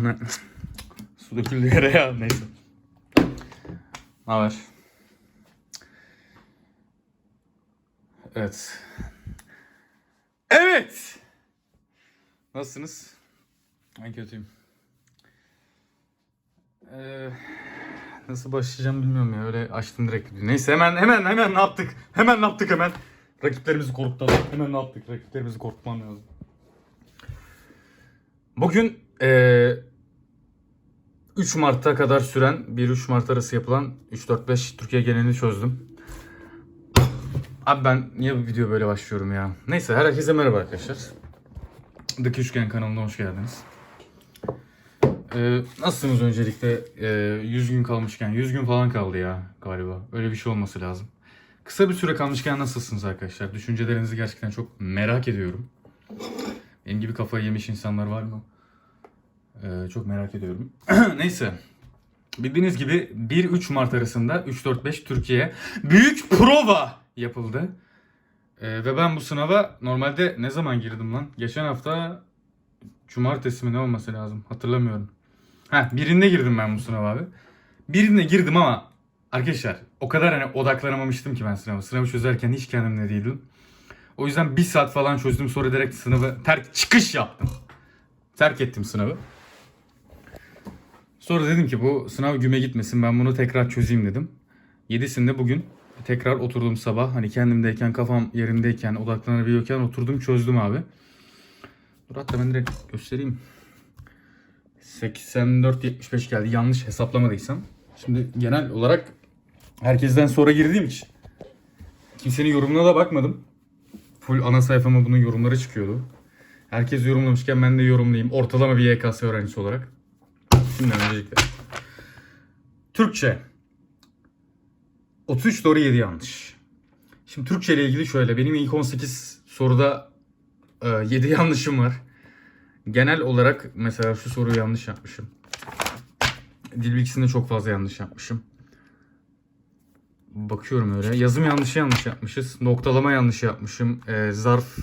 Ana. Su döküldü yere ya. Neyse. Ne haber? Evet. Evet. Nasılsınız? Ben kötüyüm. Ee, nasıl başlayacağım bilmiyorum ya. Öyle açtım direkt. Neyse hemen hemen hemen ne yaptık? Hemen ne yaptık hemen? Rakiplerimizi korkutalım. Hemen ne yaptık? Rakiplerimizi korkutmam lazım. Bugün ee, 3 Mart'a kadar süren 1-3 Mart arası yapılan 3-4-5 Türkiye genelini çözdüm. Abi ben niye bu video böyle başlıyorum ya? Neyse herkese merhaba arkadaşlar. Dık Üçgen kanalına hoş geldiniz. Ee, nasılsınız öncelikle? Ee, 100 gün kalmışken, 100 gün falan kaldı ya galiba. Öyle bir şey olması lazım. Kısa bir süre kalmışken nasılsınız arkadaşlar? Düşüncelerinizi gerçekten çok merak ediyorum. Benim gibi kafayı yemiş insanlar var mı? Ee, çok merak ediyorum. Neyse. Bildiğiniz gibi 1-3 Mart arasında 3-4-5 Türkiye büyük prova yapıldı. Ee, ve ben bu sınava normalde ne zaman girdim lan? Geçen hafta cumartesi mi ne olması lazım? Hatırlamıyorum. Ha birinde girdim ben bu sınava abi. Birinde girdim ama arkadaşlar o kadar hani odaklanamamıştım ki ben sınava. Sınavı çözerken hiç kendimde değildim. O yüzden bir saat falan çözdüm sonra direkt sınavı terk çıkış yaptım. Terk ettim sınavı. Sonra dedim ki bu sınav güme gitmesin ben bunu tekrar çözeyim dedim. Yedisinde bugün tekrar oturdum sabah. Hani kendimdeyken kafam yerindeyken odaklanabiliyorken oturdum çözdüm abi. Dur hatta ben direkt göstereyim. 84-75 geldi yanlış hesaplamadıysam. Şimdi genel olarak herkesten sonra girdiğim için kimsenin yorumuna da bakmadım. Full ana sayfama bunun yorumları çıkıyordu. Herkes yorumlamışken ben de yorumlayayım. Ortalama bir YKS öğrencisi olarak. Şimdi öncelikle. Türkçe. 33 doğru 7 yanlış. Şimdi Türkçe ile ilgili şöyle. Benim ilk 18 soruda e, 7 yanlışım var. Genel olarak mesela şu soruyu yanlış yapmışım. Dil bilgisinde çok fazla yanlış yapmışım. Bakıyorum öyle. Yazım yanlışı yanlış yapmışız. Noktalama yanlış yapmışım. E, zarf,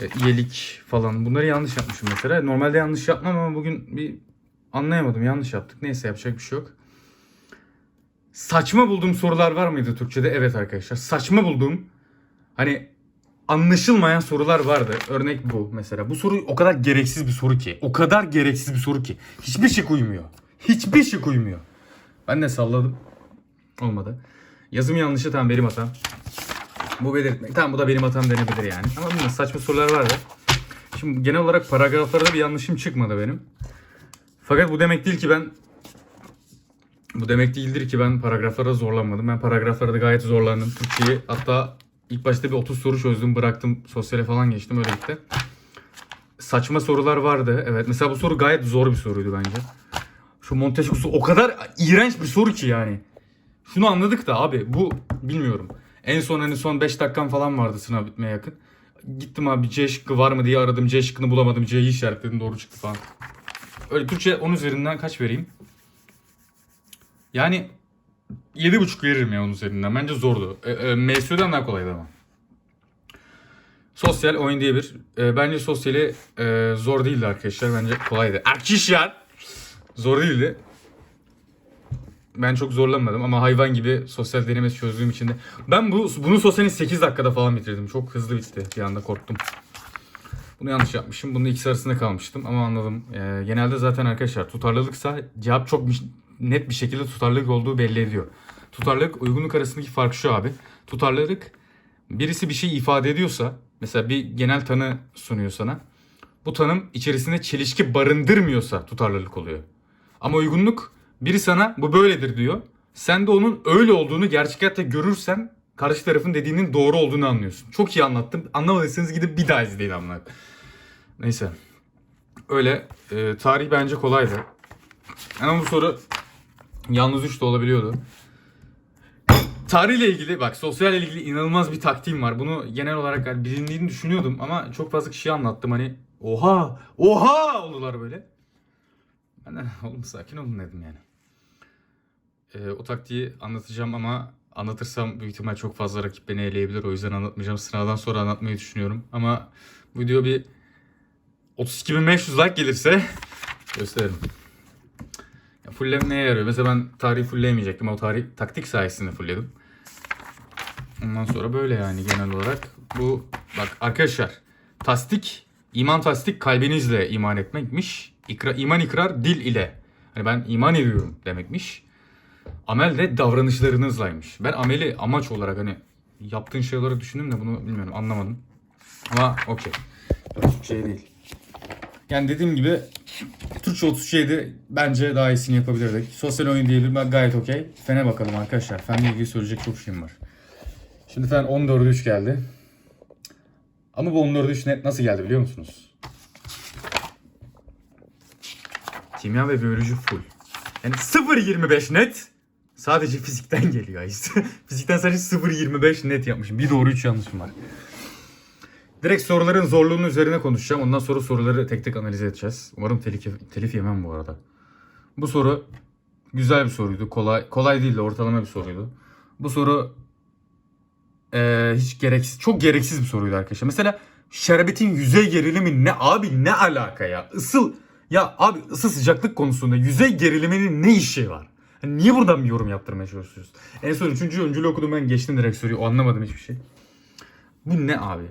e, iyelik falan. Bunları yanlış yapmışım mesela. Normalde yanlış yapmam ama bugün bir anlayamadım. Yanlış yaptık. Neyse yapacak bir şey yok. Saçma bulduğum sorular var mıydı Türkçe'de? Evet arkadaşlar. Saçma bulduğum hani anlaşılmayan sorular vardı. Örnek bu mesela. Bu soru o kadar gereksiz bir soru ki. O kadar gereksiz bir soru ki. Hiçbir şey uymuyor. Hiçbir şey uymuyor. Ben de salladım. Olmadı. Yazım yanlışı tamam benim hatam. Bu belirtmek. Tamam bu da benim hatam denebilir yani. Ama bunun saçma sorular vardı. Şimdi genel olarak paragraflarda bir yanlışım çıkmadı benim. Fakat bu demek değil ki ben bu demek değildir ki ben paragraflara zorlanmadım. Ben paragraflarda gayet zorlandım. Türkçeyi hatta ilk başta bir 30 soru çözdüm bıraktım. Sosyale falan geçtim öyle gitti. Saçma sorular vardı. Evet mesela bu soru gayet zor bir soruydu bence. Şu Montesquieu o kadar iğrenç bir soru ki yani. Şunu anladık da abi bu bilmiyorum. En son hani son 5 dakikam falan vardı sınav bitmeye yakın. Gittim abi C şıkkı var mı diye aradım. C şıkkını bulamadım. C'yi işaretledim doğru çıktı falan. Öyle Türkçe 10 üzerinden kaç vereyim? Yani 7.5 veririm ya onun üzerinden. Bence zordu. E, e, MSU'dan daha kolaydı ama. Sosyal oyun diye bir. E, bence sosyali e, zor değildi arkadaşlar. Bence kolaydı. Arkadaşlar zor değildi. Ben çok zorlanmadım ama hayvan gibi sosyal denemesi çözdüğüm için de. Ben bu bunu sosyalini 8 dakikada falan bitirdim. Çok hızlı bitti. Bir anda korktum. Bunu yanlış yapmışım. Bunun ikisi arasında kalmıştım ama anladım. Ee, genelde zaten arkadaşlar tutarlılıksa cevap çok net bir şekilde tutarlılık olduğu belli ediyor. Tutarlılık uygunluk arasındaki fark şu abi. Tutarlılık birisi bir şey ifade ediyorsa mesela bir genel tanı sunuyor sana. Bu tanım içerisinde çelişki barındırmıyorsa tutarlılık oluyor. Ama uygunluk biri sana bu böyledir diyor. Sen de onun öyle olduğunu gerçek hayatta görürsen karşı tarafın dediğinin doğru olduğunu anlıyorsun. Çok iyi anlattım. Anlamadıysanız gidip bir daha izleyin amına. Neyse. Öyle. e, tarih bence kolaydı. Ama bu soru yalnız 3 de olabiliyordu. Tarihle ilgili bak sosyalle ilgili inanılmaz bir taktiğim var. Bunu genel olarak yani bilindiğini düşünüyordum ama çok fazla kişiye anlattım hani oha oha oldular böyle. Ben de oğlum sakin olun dedim yani. Ee, o taktiği anlatacağım ama anlatırsam büyük ihtimal çok fazla rakip beni eleyebilir. O yüzden anlatmayacağım. Sınavdan sonra anlatmayı düşünüyorum. Ama bu video bir 32.500 like gelirse Gösterelim. Ya fullleme neye yarıyor? Mesela ben tarihi fullleyemeyecektim. O tarih taktik sayesinde fullledim. Ondan sonra böyle yani genel olarak. Bu bak arkadaşlar. Tasdik, iman tasdik kalbinizle iman etmekmiş. İkra, iman ikrar dil ile. Hani ben iman ediyorum demekmiş. Amel de davranışlarınızlaymış. Ben ameli amaç olarak hani yaptığın şey olarak düşündüm de bunu bilmiyorum anlamadım. Ama okey. Çok şey değil. Yani dediğim gibi Türkçe 37 bence daha iyisini yapabilirdik. Sosyal oyun diyelim ben gayet okey. Fen'e bakalım arkadaşlar. Fen'le ilgili söyleyecek çok şeyim var. Şimdi Fen 14'e 3 geldi. Ama bu 14'e 3 net nasıl geldi biliyor musunuz? Kimya ve biyoloji full. Yani 0.25 net sadece fizikten geliyor. fizikten sadece 0.25 net yapmışım. Bir doğru 3 yanlışım var. Direkt soruların zorluğunun üzerine konuşacağım. Ondan sonra soruları tek tek analiz edeceğiz. Umarım telif, telif yemem bu arada. Bu soru güzel bir soruydu. Kolay kolay değil de ortalama bir soruydu. Bu soru eee, hiç gereksiz, çok gereksiz bir soruydu arkadaşlar. Mesela şerbetin yüzey gerilimi ne abi ne alaka ya? Isıl ya abi ısı sıcaklık konusunda yüzey geriliminin ne işi var? Hani niye buradan bir yorum yaptırmaya çalışıyoruz? En son üçüncü öncülü okudum ben geçtim direkt soruyu. O anlamadım hiçbir şey. Bu ne abi?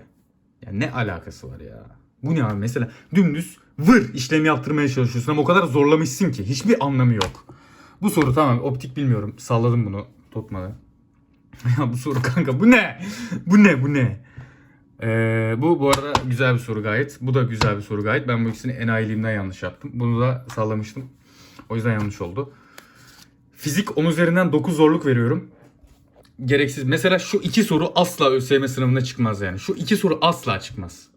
Ya ne alakası var ya? Bu ne abi? Mesela dümdüz vır işlemi yaptırmaya çalışıyorsun ama o kadar zorlamışsın ki hiçbir anlamı yok. Bu soru tamam optik bilmiyorum. Salladım bunu tutmadı. ya bu soru kanka bu ne? bu ne bu ne? Ee, bu bu arada güzel bir soru gayet. Bu da güzel bir soru gayet. Ben bu ikisini enayiliğimden yanlış yaptım. Bunu da sallamıştım. O yüzden yanlış oldu. Fizik 10 üzerinden 9 zorluk veriyorum gereksiz. Mesela şu iki soru asla ÖSYM sınavına çıkmaz yani. Şu iki soru asla çıkmaz.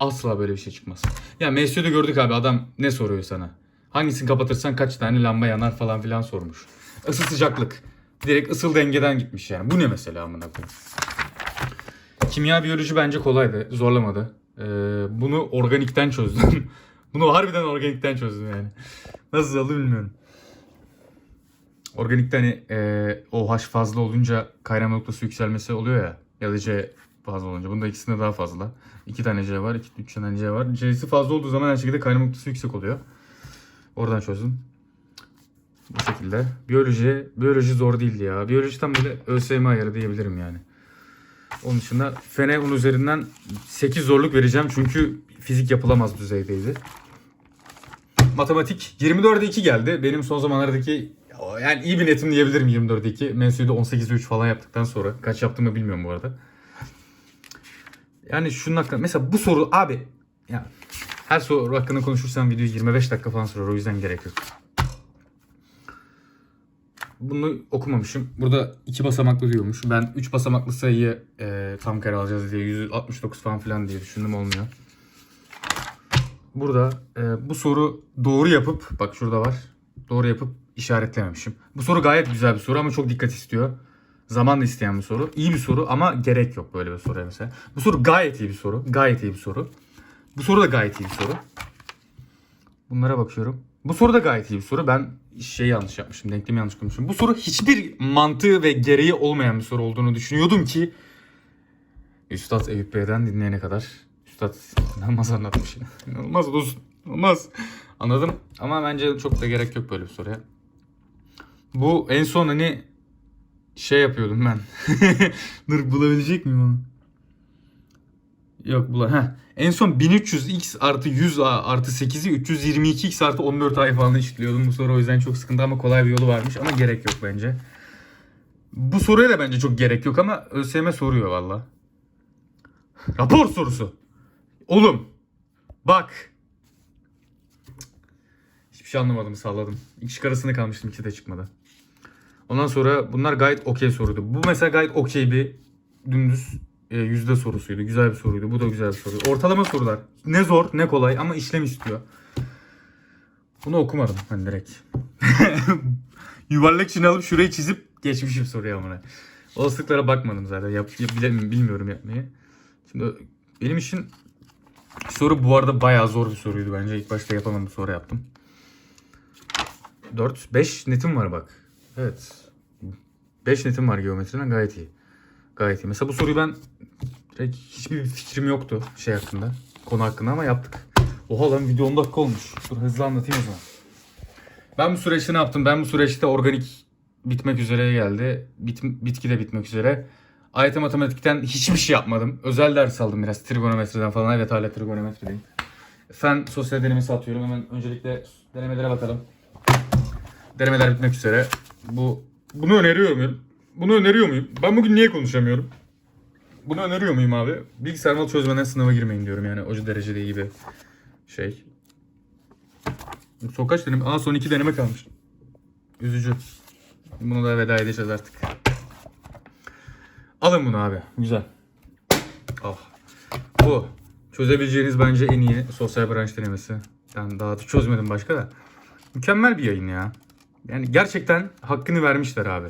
Asla böyle bir şey çıkmaz. Ya MSU'da gördük abi adam ne soruyor sana? Hangisini kapatırsan kaç tane lamba yanar falan filan sormuş. Isı sıcaklık. Direkt ısıl dengeden gitmiş yani. Bu ne mesela amına koyayım? Kimya biyoloji bence kolaydı. Zorlamadı. Ee, bunu organikten çözdüm. bunu harbiden organikten çözdüm yani. Nasıl oldu bilmiyorum. Organikte hani e, OH fazla olunca kaynama noktası yükselmesi oluyor ya. Ya da C fazla olunca. Bunda ikisinde daha fazla. İki tane C var, iki, üç tane C var. C'si fazla olduğu zaman her şekilde kaynama noktası yüksek oluyor. Oradan çözdüm. Bu şekilde. Biyoloji, biyoloji zor değildi ya. Biyoloji tam böyle ÖSYM ayarı diyebilirim yani. Onun dışında Fene 10 üzerinden 8 zorluk vereceğim çünkü fizik yapılamaz düzeydeydi. Matematik 24'e 2 geldi. Benim son zamanlardaki yani iyi bir netim diyebilirim 24'e 2. Mensu'da 18'e 3 falan yaptıktan sonra. Kaç yaptığımı bilmiyorum bu arada. Yani şunun hakkında mesela bu soru abi ya her soru hakkında konuşursam video 25 dakika falan sürer o yüzden gerek yok. Bunu okumamışım. Burada iki basamaklı diyormuş. Ben 3 basamaklı sayıyı e, tam kare alacağız diye 169 falan filan diye düşündüm olmuyor. Burada e, bu soru doğru yapıp bak şurada var. Doğru yapıp işaretlememişim. Bu soru gayet güzel bir soru ama çok dikkat istiyor. Zaman da isteyen bir soru. İyi bir soru ama gerek yok böyle bir soruya mesela. Bu soru gayet iyi bir soru. Gayet iyi bir soru. Bu soru da gayet iyi bir soru. Bunlara bakıyorum. Bu soru da gayet iyi bir soru. Ben şey yanlış yapmışım. Denklemi yanlış koymuşum. Bu soru hiçbir mantığı ve gereği olmayan bir soru olduğunu düşünüyordum ki Üstad Eyüp Bey'den dinleyene kadar Üstad inanılmaz anlatmış. İnanılmaz dostum. İnanılmaz. Anladım. Ama bence çok da gerek yok böyle bir soruya. Bu en son hani şey yapıyordum ben. Dur bulabilecek miyim onu? Yok bula. Heh. En son 1300x artı 100 artı 8'i 322x artı 14 ay falan eşitliyordum. Bu soru o yüzden çok sıkıntı ama kolay bir yolu varmış ama gerek yok bence. Bu soruya da bence çok gerek yok ama ÖSYM soruyor valla. Rapor sorusu. Oğlum. Bak. Hiçbir şey anlamadım salladım. İki şık arasında kalmıştım ikisi de çıkmadı. Ondan sonra bunlar gayet okey soruydu. Bu mesela gayet okey bir dümdüz e, yüzde sorusuydu. Güzel bir soruydu. Bu da güzel bir soru. Ortalama sorular. Ne zor ne kolay ama işlem istiyor. Bunu okumadım ben direkt. Yuvarlak için alıp şurayı çizip geçmişim soruya amına. Olasılıklara bakmadım zaten. Yap, yap, bilmiyorum yapmayı. Şimdi benim için soru bu arada bayağı zor bir soruydu bence. İlk başta yapamam bu soru yaptım. 4, 5 netim var bak. Evet. 5 netim var geometriden gayet iyi. Gayet iyi. Mesela bu soruyu ben direkt hiçbir fikrim yoktu şey hakkında. Konu hakkında ama yaptık. Oha lan video 10 dakika olmuş. Dur hızlı anlatayım o zaman. Ben bu süreçte ne yaptım? Ben bu süreçte organik bitmek üzere geldi. Bit, bitki de bitmek üzere. AYT matematikten hiçbir şey yapmadım. Özel ders aldım biraz trigonometriden falan. Evet hala trigonometrideyim. Fen sosyal denemesi atıyorum. Hemen öncelikle denemelere bakalım. Denemeler bitmek üzere. Bu bunu öneriyor muyum? Bunu öneriyor muyum? Ben bugün niye konuşamıyorum? Bunu öneriyor muyum abi? Bilgisayar mal çözmeden sınava girmeyin diyorum yani. O derece değil gibi şey. Son kaç deneme? Aa son iki deneme kalmış. Üzücü. Bunu da veda edeceğiz artık. Alın bunu abi. Güzel. Ah. Bu. Çözebileceğiniz bence en iyi sosyal branş denemesi. Ben daha da çözmedim başka da. Mükemmel bir yayın ya. Yani gerçekten hakkını vermişler abi.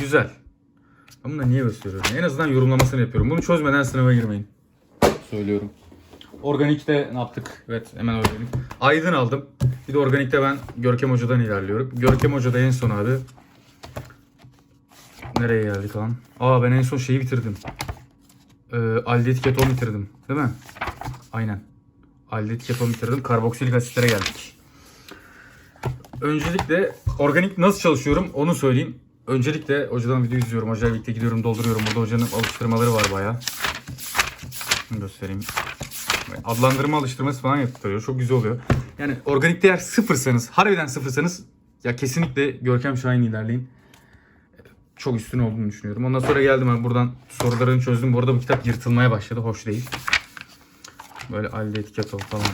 Güzel. Ben bunu niye gösteriyorum? En azından yorumlamasını yapıyorum. Bunu çözmeden sınava girmeyin. Söylüyorum. Organikte ne yaptık? Evet hemen organik. Aydın aldım. Bir de organikte ben Görkem Hoca'dan ilerliyorum. Görkem Hoca'da en son abi. Nereye geldik lan? Aa ben en son şeyi bitirdim. Ee, aldehit keton bitirdim. Değil mi? Aynen. Aldehit keton bitirdim. Karboksilik asitlere geldik. Öncelikle organik nasıl çalışıyorum onu söyleyeyim. Öncelikle hocadan video izliyorum. Hocayla birlikte gidiyorum dolduruyorum. Burada hocanın alıştırmaları var bayağı. Şunu göstereyim. Adlandırma alıştırması falan yaptırıyor. Çok güzel oluyor. Yani organikte eğer sıfırsanız, harbiden sıfırsanız ya kesinlikle Görkem Şahin ilerleyin. Çok üstün olduğunu düşünüyorum. Ondan sonra geldim ben buradan sorularını çözdüm. Bu arada bu kitap yırtılmaya başladı. Hoş değil. Böyle alde etiket ol falan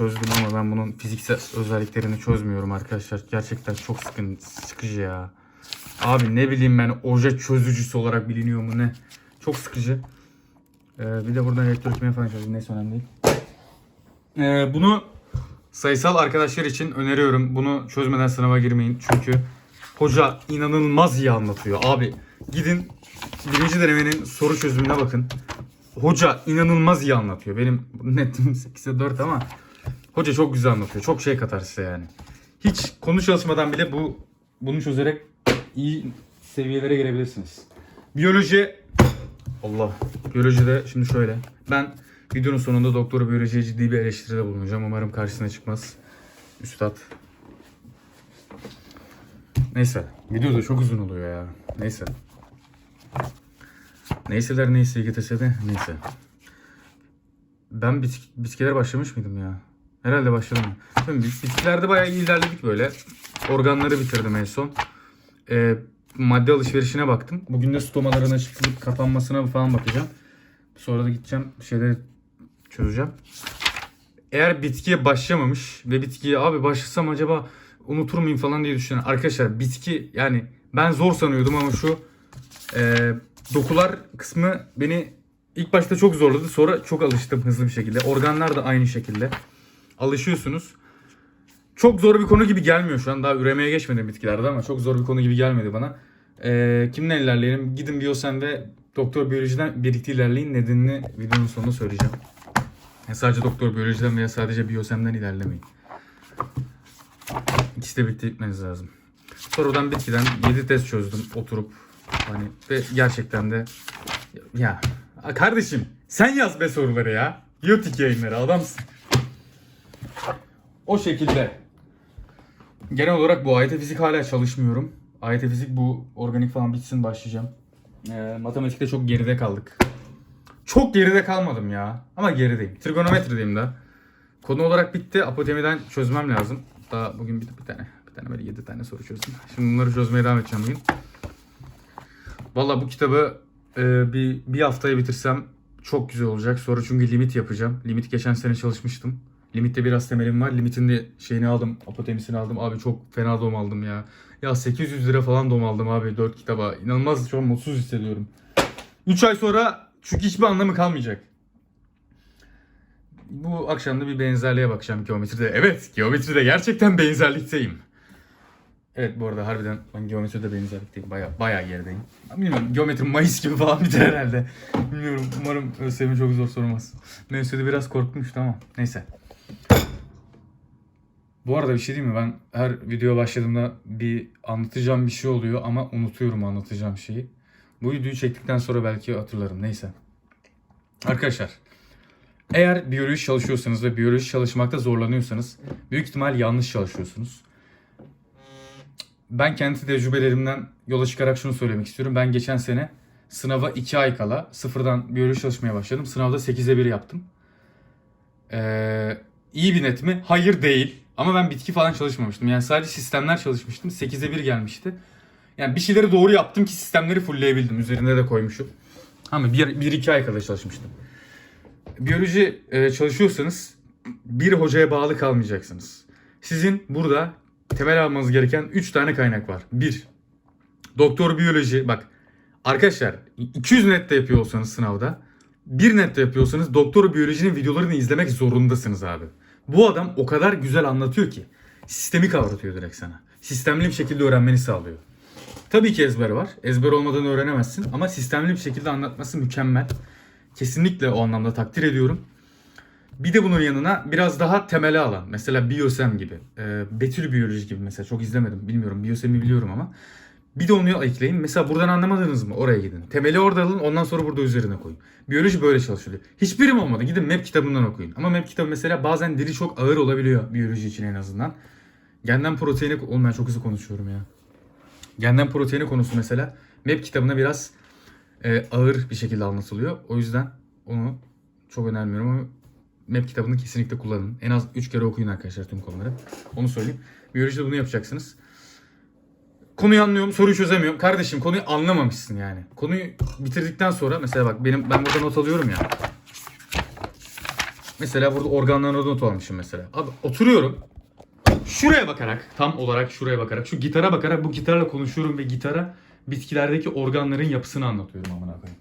çözdüm ama ben bunun fiziksel özelliklerini çözmüyorum arkadaşlar. Gerçekten çok sıkıntı, sıkıcı ya. Abi ne bileyim ben oje çözücüsü olarak biliniyor mu ne? Çok sıkıcı. Ee, bir de buradan elektrokimya falan çözdüm. Neyse önemli değil. Ee, bunu sayısal arkadaşlar için öneriyorum. Bunu çözmeden sınava girmeyin. Çünkü hoca inanılmaz iyi anlatıyor. Abi gidin birinci denemenin soru çözümüne bakın. Hoca inanılmaz iyi anlatıyor. Benim netim 8'e 4 ama hoca çok güzel anlatıyor. Çok şey katar size yani. Hiç konu çalışmadan bile bu bunu çözerek iyi seviyelere gelebilirsiniz. Biyoloji Allah. Biyolojide şimdi şöyle. Ben videonun sonunda doktor biyolojiye ciddi bir eleştiride bulunacağım. Umarım karşısına çıkmaz. Üstad. Neyse. Video da çok uzun oluyor ya. Neyse. Neyseler neyse getirse de neyse. Ben bitkilere başlamış mıydım ya? Herhalde başladım. Şimdi bitkilerde bayağı ilerledik böyle. Organları bitirdim en son. Ee, madde alışverişine baktım. Bugün de stomaların açılıp kapanmasına falan bakacağım. Sonra da gideceğim şeyleri çözeceğim. Eğer bitkiye başlamamış ve bitkiye abi başlasam acaba unutur muyum falan diye düşünen arkadaşlar bitki yani ben zor sanıyordum ama şu e, dokular kısmı beni ilk başta çok zorladı. Sonra çok alıştım hızlı bir şekilde. Organlar da aynı şekilde. Alışıyorsunuz. Çok zor bir konu gibi gelmiyor şu an. Daha üremeye geçmedim bitkilerde ama çok zor bir konu gibi gelmedi bana. Ee, kimden ilerleyelim? Gidin Biyosen ve Doktor Biyoloji'den birlikte ilerleyin. Nedenini videonun sonunda söyleyeceğim. Ya sadece Doktor Biyoloji'den veya sadece Biyosen'den ilerlemeyin. İkisi de birlikte gitmeniz lazım. Sorudan bitkiden 7 test çözdüm oturup. Hani ve gerçekten de ya kardeşim sen yaz be soruları ya. Yotik yayınları adamsın. O şekilde. Genel olarak bu AYT fizik hala çalışmıyorum. AYT fizik bu organik falan bitsin başlayacağım. Ee, matematikte çok geride kaldık. Çok geride kalmadım ya. Ama gerideyim. Trigonometrideyim de. Konu olarak bitti. Apotemiden çözmem lazım. Daha bugün bir, bir tane. Bir tane böyle 7 tane soru çözdüm. Şimdi bunları çözmeye devam edeceğim bugün. Valla bu kitabı e, bir, bir haftaya bitirsem çok güzel olacak. Sonra çünkü limit yapacağım. Limit geçen sene çalışmıştım. Limitte biraz temelim var. Limitin de şeyini aldım. Apotemisini aldım. Abi çok fena dom aldım ya. Ya 800 lira falan dom aldım abi 4 kitaba. İnanılmaz çok mutsuz hissediyorum. 3 ay sonra çünkü hiçbir anlamı kalmayacak. Bu akşam da bir benzerliğe bakacağım geometride. Evet geometride gerçekten benzerlikteyim. Evet bu arada harbiden ben geometride benzerlikteyim. Baya baya gerideyim. Bilmiyorum geometri Mayıs gibi falan biter herhalde. Bilmiyorum umarım ÖSYM çok zor sormaz. ÖSYM'de biraz korkmuştu ama neyse. Bu arada bir şey diyeyim mi? Ben her video başladığımda bir anlatacağım bir şey oluyor ama unutuyorum anlatacağım şeyi. Bu videoyu çektikten sonra belki hatırlarım. Neyse. Arkadaşlar. Eğer biyoloji çalışıyorsanız ve biyoloji çalışmakta zorlanıyorsanız büyük ihtimal yanlış çalışıyorsunuz. Ben kendi tecrübelerimden yola çıkarak şunu söylemek istiyorum. Ben geçen sene sınava 2 ay kala sıfırdan biyoloji çalışmaya başladım. Sınavda 8'e 1 yaptım. Ee, iyi bir net mi? Hayır değil. Ama ben bitki falan çalışmamıştım. Yani sadece sistemler çalışmıştım. 8'e 1 gelmişti. Yani bir şeyleri doğru yaptım ki sistemleri fullleyebildim. Üzerine de koymuşum. Ama 1-2 ay kadar çalışmıştım. Biyoloji e, çalışıyorsanız bir hocaya bağlı kalmayacaksınız. Sizin burada temel almanız gereken 3 tane kaynak var. 1. Doktor biyoloji. Bak arkadaşlar 200 net de yapıyor olsanız sınavda 1 net de yapıyorsanız doktor biyolojinin videolarını izlemek zorundasınız abi. Bu adam o kadar güzel anlatıyor ki sistemi kavratıyor direkt sana. Sistemli bir şekilde öğrenmeni sağlıyor. Tabii ki ezber var. Ezber olmadan öğrenemezsin ama sistemli bir şekilde anlatması mükemmel. Kesinlikle o anlamda takdir ediyorum. Bir de bunun yanına biraz daha temele alan. Mesela biyosem gibi. E, betül biyoloji gibi mesela. Çok izlemedim. Bilmiyorum. Biyosemi biliyorum ama. Bir de onu ekleyin. Mesela buradan anlamadınız mı? Oraya gidin. Temeli orada alın. Ondan sonra burada üzerine koyun. Biyoloji böyle çalışıyor. Hiçbirim olmadı. Gidin MEP kitabından okuyun. Ama MEP kitabı mesela bazen dili çok ağır olabiliyor. Biyoloji için en azından. Genden proteini... Oğlum ben çok hızlı konuşuyorum ya. Genden proteini konusu mesela MEP kitabına biraz e, ağır bir şekilde anlatılıyor. O yüzden onu çok önermiyorum ama MEP kitabını kesinlikle kullanın. En az 3 kere okuyun arkadaşlar tüm konuları. Onu söyleyeyim. Biyolojide bunu yapacaksınız. Konuyu anlıyorum, soruyu çözemiyorum. Kardeşim konuyu anlamamışsın yani. Konuyu bitirdikten sonra mesela bak benim ben burada not alıyorum ya. Mesela burada organlarına not almışım mesela. Abi oturuyorum. Şuraya bakarak, tam olarak şuraya bakarak, şu gitara bakarak bu gitarla konuşuyorum ve gitara bitkilerdeki organların yapısını anlatıyorum amına koyayım.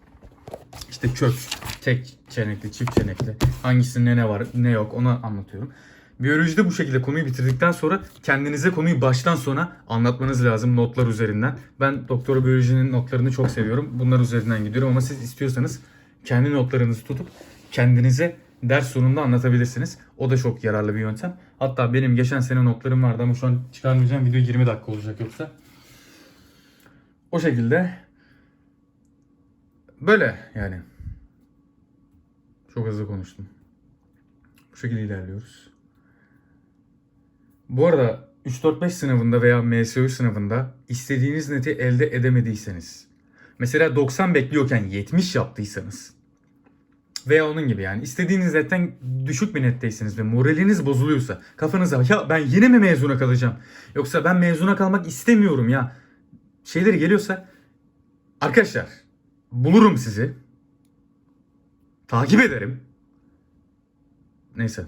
İşte kök, tek çenekli, çift çenekli, hangisinde ne var, ne yok onu anlatıyorum. Biyolojide bu şekilde konuyu bitirdikten sonra kendinize konuyu baştan sona anlatmanız lazım notlar üzerinden. Ben doktor biyolojinin notlarını çok seviyorum. Bunlar üzerinden gidiyorum ama siz istiyorsanız kendi notlarınızı tutup kendinize ders sonunda anlatabilirsiniz. O da çok yararlı bir yöntem. Hatta benim geçen sene notlarım vardı ama şu an çıkarmayacağım. Video 20 dakika olacak yoksa. O şekilde böyle yani. Çok hızlı konuştum. Bu şekilde ilerliyoruz. Bu arada 3-4-5 sınavında veya MSÖ sınavında istediğiniz neti elde edemediyseniz mesela 90 bekliyorken 70 yaptıysanız veya onun gibi yani istediğiniz netten düşük bir netteyseniz ve moraliniz bozuluyorsa kafanıza ya ben yine mi mezuna kalacağım? Yoksa ben mezuna kalmak istemiyorum ya şeyleri geliyorsa arkadaşlar bulurum sizi. Takip ederim. Neyse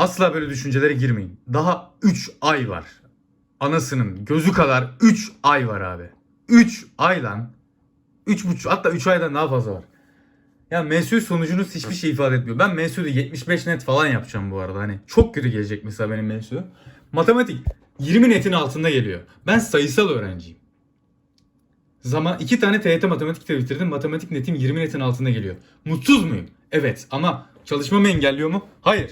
Asla böyle düşüncelere girmeyin. Daha 3 ay var. Anasının gözü kadar 3 ay var abi. 3 ay lan. 3,5 hatta 3 aydan daha fazla var. Ya MSU sonucunuz hiçbir şey ifade etmiyor. Ben MSU'da 75 net falan yapacağım bu arada. Hani çok kötü gelecek mesela benim MSU. Matematik 20 netin altında geliyor. Ben sayısal öğrenciyim. Zaman iki tane TYT matematik de bitirdim. Matematik netim 20 netin altında geliyor. Mutsuz muyum? Evet ama çalışmamı engelliyor mu? Hayır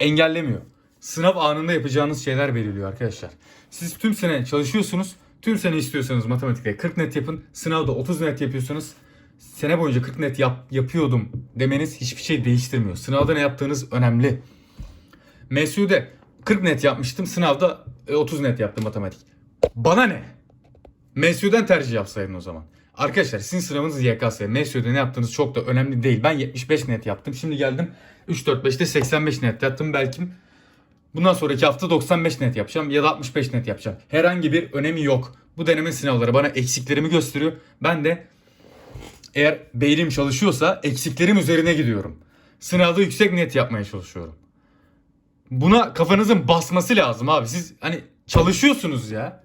engellemiyor. Sınav anında yapacağınız şeyler belirliyor arkadaşlar. Siz tüm sene çalışıyorsunuz. Tüm sene istiyorsanız matematikte 40 net yapın. Sınavda 30 net yapıyorsanız sene boyunca 40 net yap, yapıyordum demeniz hiçbir şey değiştirmiyor. Sınavda ne yaptığınız önemli. MSU'de 40 net yapmıştım. Sınavda e, 30 net yaptım matematik. Bana ne? MSU'den tercih yapsaydın o zaman. Arkadaşlar sizin sınavınız YKS. MSU'da ne yaptığınız çok da önemli değil. Ben 75 net yaptım. Şimdi geldim 3-4-5'te 85 net yaptım. Belki bundan sonraki hafta 95 net yapacağım ya da 65 net yapacağım. Herhangi bir önemi yok. Bu deneme sınavları bana eksiklerimi gösteriyor. Ben de eğer beynim çalışıyorsa eksiklerim üzerine gidiyorum. Sınavda yüksek net yapmaya çalışıyorum. Buna kafanızın basması lazım abi. Siz hani çalışıyorsunuz ya.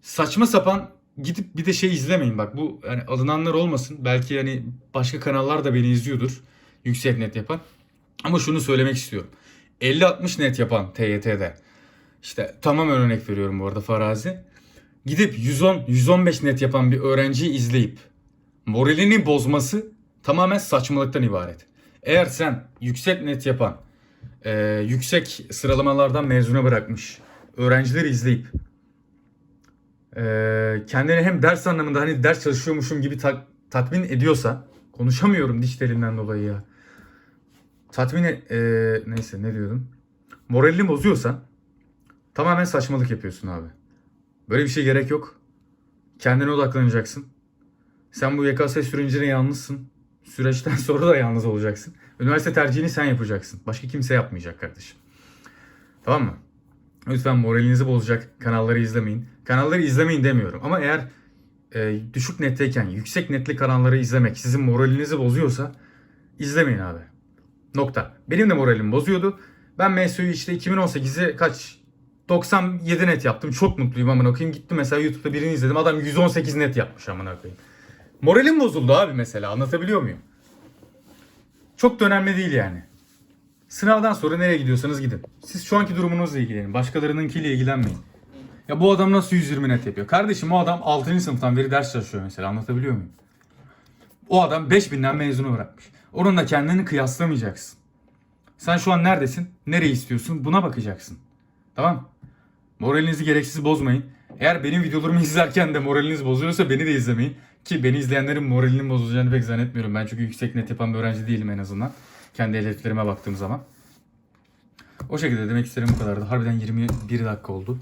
Saçma sapan gidip bir de şey izlemeyin bak bu yani alınanlar olmasın. Belki yani başka kanallar da beni izliyordur. Yüksek net yapan. Ama şunu söylemek istiyorum. 50-60 net yapan TYT'de işte tamamen örnek veriyorum bu arada farazi. Gidip 110-115 net yapan bir öğrenciyi izleyip moralini bozması tamamen saçmalıktan ibaret. Eğer sen yüksek net yapan, e, yüksek sıralamalardan mezuna bırakmış öğrencileri izleyip e, kendini hem ders anlamında hani ders çalışıyormuşum gibi tak- tatmin ediyorsa Konuşamıyorum diş telinden dolayı ya. Tatmin e- neyse ne diyordum? Moralini bozuyorsan tamamen saçmalık yapıyorsun abi. Böyle bir şey gerek yok. Kendine odaklanacaksın. Sen bu YKS sürecine yalnızsın. Süreçten sonra da yalnız olacaksın. Üniversite tercihini sen yapacaksın. Başka kimse yapmayacak kardeşim. Tamam mı? Lütfen moralinizi bozacak kanalları izlemeyin. Kanalları izlemeyin demiyorum. Ama eğer e, düşük netteyken yüksek netli kanalları izlemek sizin moralinizi bozuyorsa izlemeyin abi. Nokta. Benim de moralim bozuyordu. Ben MSU'yu işte 2018'i kaç 97 net yaptım. Çok mutluyum amına koyayım. Gittim mesela YouTube'da birini izledim. Adam 118 net yapmış amına koyayım. Moralim bozuldu abi mesela. Anlatabiliyor muyum? Çok da önemli değil yani. Sınavdan sonra nereye gidiyorsanız gidin. Siz şu anki durumunuzla ilgilenin. Başkalarınınkiyle ilgilenmeyin. Ya bu adam nasıl 120 net yapıyor? Kardeşim o adam 6. sınıftan beri ders çalışıyor mesela. Anlatabiliyor muyum? O adam 5000'den mezunu bırakmış. Onunla kendini kıyaslamayacaksın. Sen şu an neredesin? Nereyi istiyorsun? Buna bakacaksın. Tamam? Moralinizi gereksiz bozmayın. Eğer benim videolarımı izlerken de moraliniz bozuyorsa beni de izlemeyin. Ki beni izleyenlerin moralinin bozulacağını pek zannetmiyorum. Ben çünkü yüksek net yapan bir öğrenci değilim en azından. Kendi hedeflerime baktığım zaman. O şekilde demek isterim bu kadardı. Harbiden 21 dakika oldu.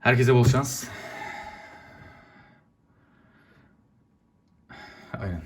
Herkese bol şans. Aynen.